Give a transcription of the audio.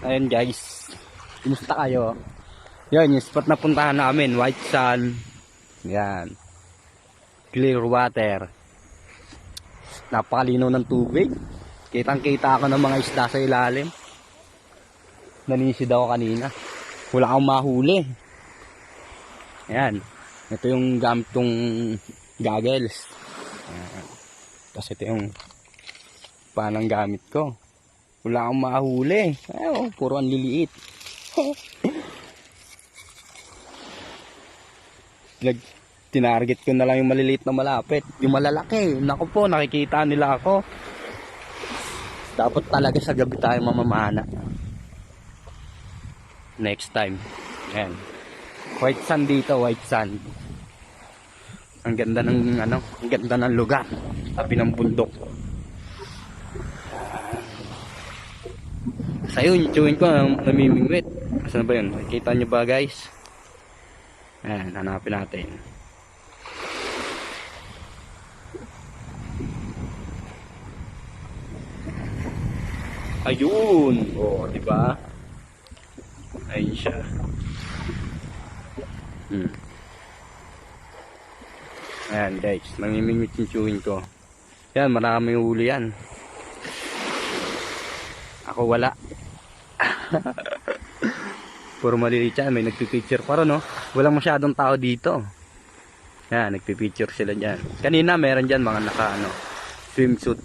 Ayun guys. Kumusta kayo? Yan, yung spot na puntahan namin. White Sand. Yan. Clear water. Napakalino ng tubig. Kitang kita ako ng mga isda sa ilalim. Nanisid ako kanina. Wala akong mahuli. Yan. Ito yung gamit kong goggles. Yan. Tapos ito yung panang gamit ko. Wala akong mahuli. Ayaw, puro ang liliit. Nag, tinarget ko na lang yung maliliit na malapit. Yung malalaki, naku po, nakikita nila ako. Dapat talaga sa gabi tayo mamamana. Next time. Ayan. White sand dito, white sand. Ang ganda ng ano, ang ganda ng lugar. Tabi ng bundok. Sa yun, chewin ko ang namimingwit. Asan ba yun? Kita nyo ba guys? Ayan, hanapin natin. Ayun! O, oh, di ba? Ayun siya. Hmm. Ayan guys, namimingwit yung chewin ko. Yan, marami huli yan. Ako wala. Puro maliliit yan. May nagpipicture pa rin, no? Walang masyadong tao dito. Yan, nagpipicture sila dyan. Kanina, meron dyan mga naka, ano, swimsuit.